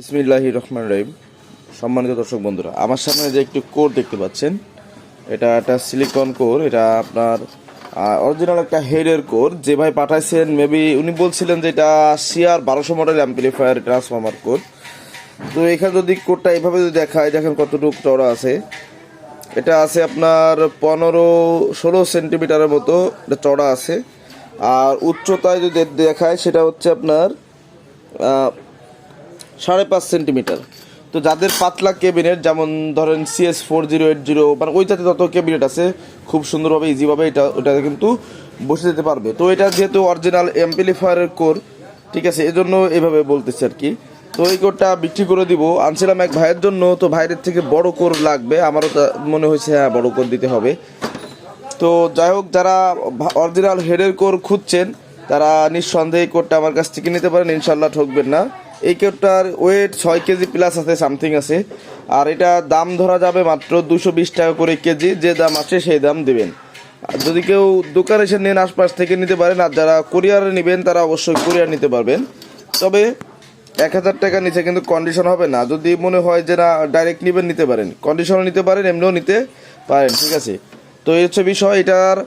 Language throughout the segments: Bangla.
বিসমিল্লাহি রহমান রহিম। সম্মানিত দর্শক বন্ধুরা, আমার সামনে যে একটি কোর দেখতে পাচ্ছেন, এটা একটা সিলিকন কোর, এটা আপনার অরিজিনাল একটা হেডের কোর, যে ভাই পাঠাইছেন মেবি উনি বলছিলেন যে এটা সিআর বারোশো মডেল অ্যাম্পলিফায়ার ট্রান্সফর্মার কোর। তো এখানে যদি কোরটা এইভাবে যদি দেখায়, দেখেন কতটুকু চড়া আছে। এটা আছে আপনার পনেরো, ষোলো সেন্টিমিটারের মতো এটা চড়া আছে। আর উচ্চতায় যদি দেখায়, সেটা হচ্ছে আপনার সাড়ে পাঁচ সেন্টিমিটার। তো যাদের পাতলা ক্যাবিনেট যেমন ধরেন CS four zero eight zero মানে ওইটাতে যত ক্যাবিনেট আছে, খুব সুন্দরভাবে ইজিভাবে এটা ওটাতে কিন্তু বসে যেতে পারবে। তো এটা যেহেতু অরিজিনাল এমপ্লিফায়ারের কোর ঠিক আছে, এজন্য এভাবে বলতেছি আর কি। তো এই কোরটা বিক্রি করে দিব। আনছিলাম এক ভাইয়ের জন্য, তো ভাইয়ের থেকে বড় কোর লাগবে। আমারও মনে হয়েছে হ্যাঁ বড় কোর দিতে হবে। তো যাই হোক, যারা অরিজিনাল হেডের কোর খুঁজছেন, তারা নিঃসন্দেহে কোডটা আমার কাছ থেকে নিতে পারেন। ইনশাল্লাহ ঠকবেন না। এই কোডটার ওয়েট ছয় কেজি প্লাস আছে সামথিং আছে। আর এটা দাম ধরা যাবে মাত্র দুশো বিশ টাকা করে কেজি, যে দাম আছে সেই দাম দেবেন। যদি কেউ দোকানে এসে নেন, আশপাশ থেকে নিতে পারেন, আর যারা কোরিয়ারে নেবেন, তারা অবশ্যই কোরিয়ার নিতে পারবেন। তবে এক হাজার টাকা নিচে কিন্তু কন্ডিশন হবে না। যদি মনে হয় যে না ডাইরেক্ট নেবেন, নিতে পারেন। কন্ডিশনও নিতে পারেন, এমনিও নিতে পারেন, ঠিক আছে? তো এই হচ্ছে বিষয়, এটার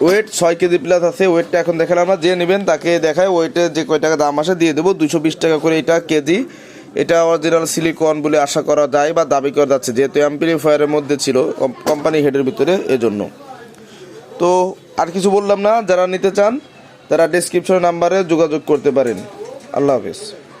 ওয়েট ছয় কেজি প্লাস আছে, ওয়েটটা এখন দেখালাম না, যে নেবেন তাকে দেখায় ওয়েটের যে কয় টাকা দাম আসে দিয়ে দেবো দুশো বিশ টাকা করে এটা কেজি। এটা অরিজিনাল সিলিকন বলে আশা করা যায় বা দাবি করা যাচ্ছে, যেহেতু অ্যাম্পলিফায়ারের মধ্যে ছিল কোম্পানি হেডের ভিতরে, এজন্য। তো আর কিছু বললাম না, যারা নিতে চান, তারা ডিসক্রিপশন নাম্বারে যোগাযোগ করতে পারেন। আল্লাহ হাফিজ।